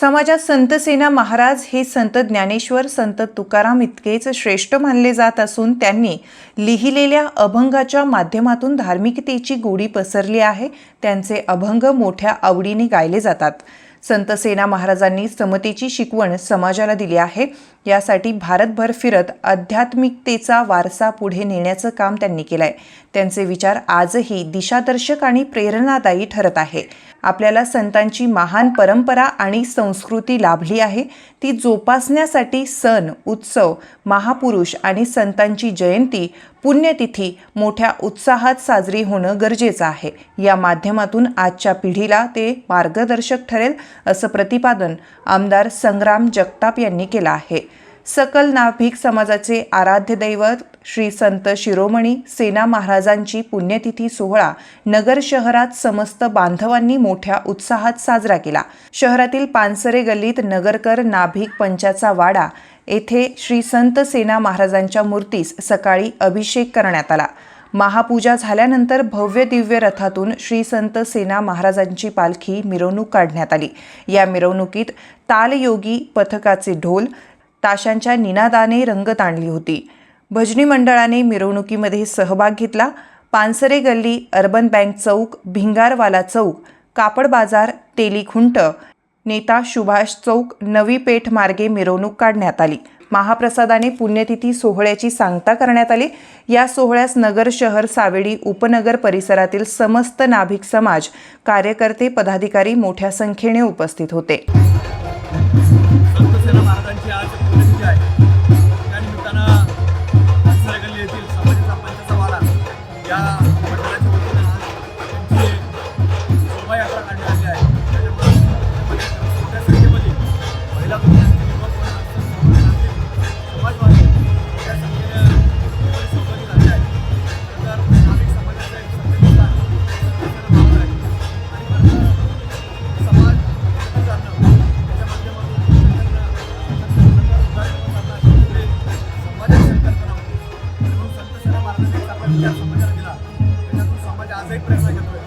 समाजात संत सेना महाराज हे संत ज्ञानेश्वर संत तुकाराम इतकेच श्रेष्ठ मानले जात असून त्यांनी लिहिलेल्या अभंगाच्या माध्यमातून धार्मिकतेची गोडी पसरली आहे. त्यांचे अभंग मोठ्या आवडीने गायले जातात. संत सेना महाराजांनी समतेची शिकवण समाजाला दिली आहे. यासाठी भारतभर फिरत आध्यात्मिकतेचा वारसा पुढे नेण्याचं काम त्यांनी केलंय. त्यांचे विचार आजही दिशादर्शक आणि प्रेरणादायी ठरत आहे. आपल्याला संतांची महान परंपरा आणि संस्कृती लाभली आहे. ती जोपासण्यासाठी सण उत्सव महापुरुष आणि संतांची जयंती पुण्यतिथी मोठ्या उत्साहात साजरी होणं गरजेचं आहे. या माध्यमातून आजच्या पिढीला ते मार्गदर्शक ठरेल असं प्रतिपादन आमदार संग्राम जगताप यांनी केलं आहे. सकल नाभिक समाजाचे आराध्य दैवत श्री संत शिरोमणी सेना महाराजांची पुण्यतिथी सोहळा नगर शहरात समस्त बांधवांनी मोठ्या उत्साहात साजरा केला. शहरातील पानसरे गल्लीत नगरकर नाभिक पंचाचा वाडा येथे श्री संत सेना महाराजांच्या मूर्तीस सकाळी अभिषेक करण्यात आला. महापूजा झाल्यानंतर भव्य दिव्य रथातून श्री संत सेना महाराजांची पालखी मिरवणूक काढण्यात आली. या मिरवणुकीत तालयोगी पथकाचे ढोल ताशांच्या निनादाने रंगत आणली होती. भजनी मंडळाने मिरवणुकीमध्ये सहभाग घेतला. पानसरे गल्ली अर्बन बँक चौक भिंगारवाला चौक कापड बाजार तेलीखुंट नेता सुभाष चौक नवी पेठ मार्गे मिरवणूक काढण्यात आली. महाप्रसादाने पुण्यतिथी सोहळ्याची सांगता करण्यात आली. या सोहळ्यास नगर शहर सावेडी उपनगर परिसरातील समस्त नाभिक समाज कार्यकर्ते पदाधिकारी मोठ्या संख्येने उपस्थित होते. होती म्हणून संत सेना